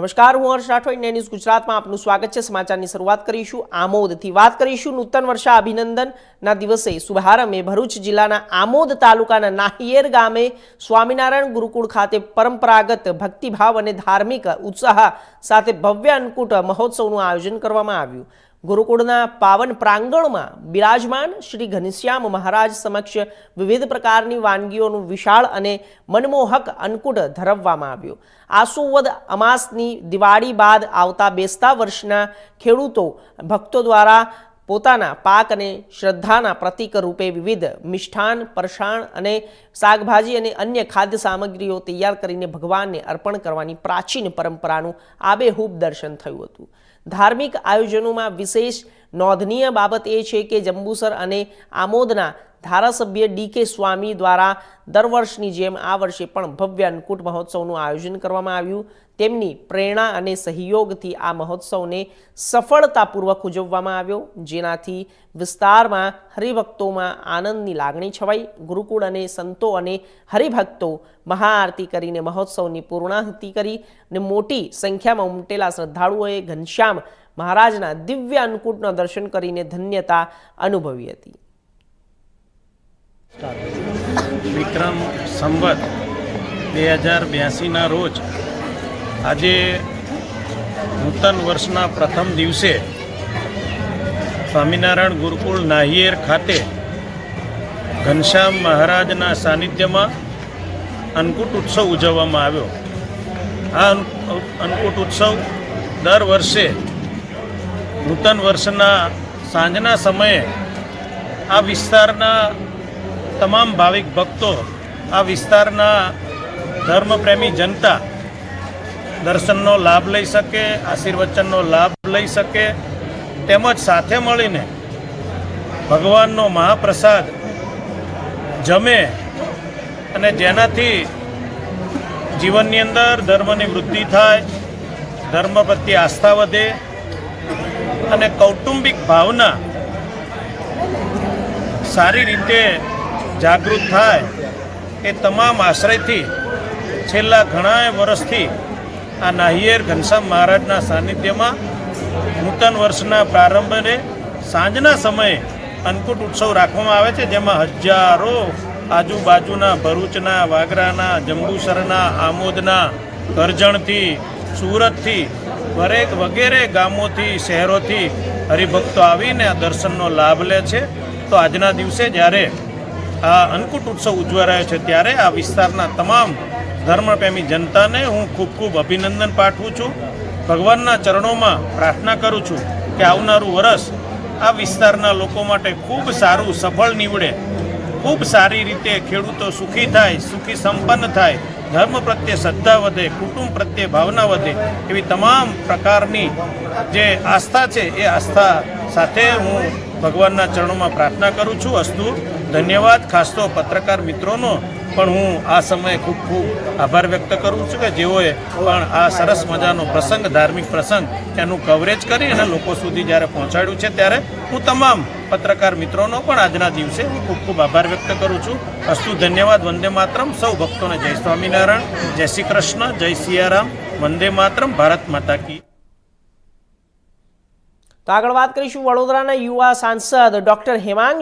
નમસ્કાર, હું હર્ષ Rathod India news ગુજરાતમાં આપનું સ્વાગત છે. સમાચારની શરૂઆત કરીશું, આમોદથી વાત કરીશું. નૂતન વર્ષા અભિનંદનના દિવસે શુભારંભે ભરૂચ જિલ્લાના આમોદ તાલુકાના નાહિયેર ગામે સ્વામિનારાયણ ગુરુકુળ ખાતે પરંપરાગત ભક્તિભાવ અને ધાર્મિક ઉત્સાહ સાથે ભવ્ય અન્નકૂટ મહોત્સવનું આયોજન કરવામાં આવ્યું. ગુરુકુળના પાવન પ્રાંગણમાં બિરાજમાન શ્રી ઘનશ્યામ મહારાજ સમક્ષ વિવિધ પ્રકારની વાનગીઓનું વિશાળ અને મનમોહક અન્નકૂટ ધરવવામાં આવ્યું. આસુવદ અમાસની દિવાળી બાદ આવતા બેસતા વર્ષના ખેડૂતો ભક્તો દ્વારા પોતાના પાક અને શ્રદ્ધાના પ્રતીક રૂપે વિવિધ મિષ્ઠાન, પરસાણ અને શાકભાજી અને અન્ય ખાદ્ય સામગ્રીઓ તૈયાર કરીને ભગવાનને અર્પણ કરવાની પ્રાચીન પરંપરાનું આબેહૂબ દર્શન થયું હતું. ધાર્મિક આયોજનોમાં વિશેષ નોંધનીય બાબત એ છે કે જંબુસર અને આમોદના ધારાસભ્ય ડી કે સ્વામી દ્વારા દર વર્ષની જેમ આ વર્ષે પણ ભવ્ય અન્નકૂટ મહોત્સવનું આયોજન કરવામાં આવ્યું. તેમની પ્રેરણા અને સહયોગથી આ મહોત્સવને સફળતાપૂર્વક ઉજવવામાં આવ્યો. જેનાથી વિસ્તારમાં હરિભક્તોમાં આનંદની લાગણી છવાઈ. ગુરુકુળ અને સંતો અને હરિભક્તો મહાઆરતી કરીને મહોત્સવની પૂર્ણાહુતિ કરી અને મોટી સંખ્યામાં ઉમટેલા શ્રદ્ધાળુઓએ ઘનશ્યામ મહારાજના દિવ્ય અન્નકૂટના દર્શન કરીને ધન્યતા અનુભવી હતી. વિક્રમ સંવત બે હજાર બ્યાસીના રોજ આજે નૂતન વર્ષના પ્રથમ દિવસે સ્વામિનારાયણ ગુરુકુળ નાહિયેર ખાતે ઘનશ્યામ મહારાજના સાનિધ્યમાં અન્નકૂટ ઉત્સવ ઉજવવામાં આવ્યો. આ અન્ન- અન્નકૂટ ઉત્સવ દર વર્ષે નૂતન વર્ષના સાંજના સમયે આ વિસ્તારના તમામ ભાવિક ભક્તો આ વિસ્તારના ધર્મપ્રેમી જનતા દર્શનનો લાભ લઈ શકે, આશીર્વચનનો લાભ લઈ શકે, તેમજ સાથે મળીને ભગવાનનો મહાપ્રસાદ જમે અને જેનાથી જીવનની અંદર ધર્મની વૃદ્ધિ થાય, ધર્મ પ્રત્યે આસ્થા વધે અને કૌટુંબિક ભાવના સારી રીતે જાગૃત થાય એ તમામ આશ્રયથી છેલ્લા ઘણા વર્ષથી આ નાહિયેર ઘનશ્યામ મહારાજના સાનિધ્યમાં નૂતન વર્ષના પ્રારંભને સાંજના સમયે અન્નકૂટ ઉત્સવ રાખવામાં આવે છે, જેમાં હજારો આજુબાજુના ભરૂચના, વાગરાના, જંબુસરના, આમોદના કરજણથી સુરતથી, દરેક વગેરે ગામોથી, શહેરોથી હરિભક્તો આવીને આ દર્શનનો લાભ લે છે. તો આજના દિવસે જ્યારે આ અન્નકૂટ ઉત્સવ ઉજવા રહ્યો છે ત્યારે આ વિસ્તારના તમામ ધર્મપ્રેમી જનતાને હું ખૂબ ખૂબ અભિનંદન પાઠવું છું. ભગવાનના ચરણોમાં પ્રાર્થના કરું છું કે આવનારું વરસ આ વિસ્તારના લોકો માટે ખૂબ સારું સફળ નીવડે. ખૂબ સારી રીતે ખેડૂતો સુખી થાય, સુખી સંપન્ન થાય, ધર્મ પ્રત્યે શ્રદ્ધા વધે, કુટુંબ પ્રત્યે ભાવના વધે એવી તમામ પ્રકારની જે આસ્થા છે એ આસ્થા સાથે હું ભગવાનના ચરણોમાં પ્રાર્થના કરું છું. અસ્તુ ધન્યવાદ, ખાસ તો પત્રકાર મિત્રોનો. પણ હું આ સમયે ખૂબ ખૂબ આભાર વ્યક્ત કરું છું કે જેઓએ પણ આ સરસ મજાનો પ્રસંગ, ધાર્મિક પ્રસંગ, એનું કવરેજ કરી અને લોકો સુધી જ્યારે પહોંચાડ્યું છે ત્યારે હું તમામ પત્રકાર મિત્રોનો પણ આજના દિવસે હું ખૂબ ખૂબ આભાર વ્યક્ત કરું છું. અસ્તુ ધન્યવાદ, વંદે માતરમ. સૌ ભક્તોને જય સ્વામિનારાયણ, જય શ્રી કૃષ્ણ, જય સિયારામ. વંદે માતરમ, ભારત માતા કી. તો આગળ વાત કરીશું વડોદરાના યુવા સાંસદ ડોક્ટર હેમાંગ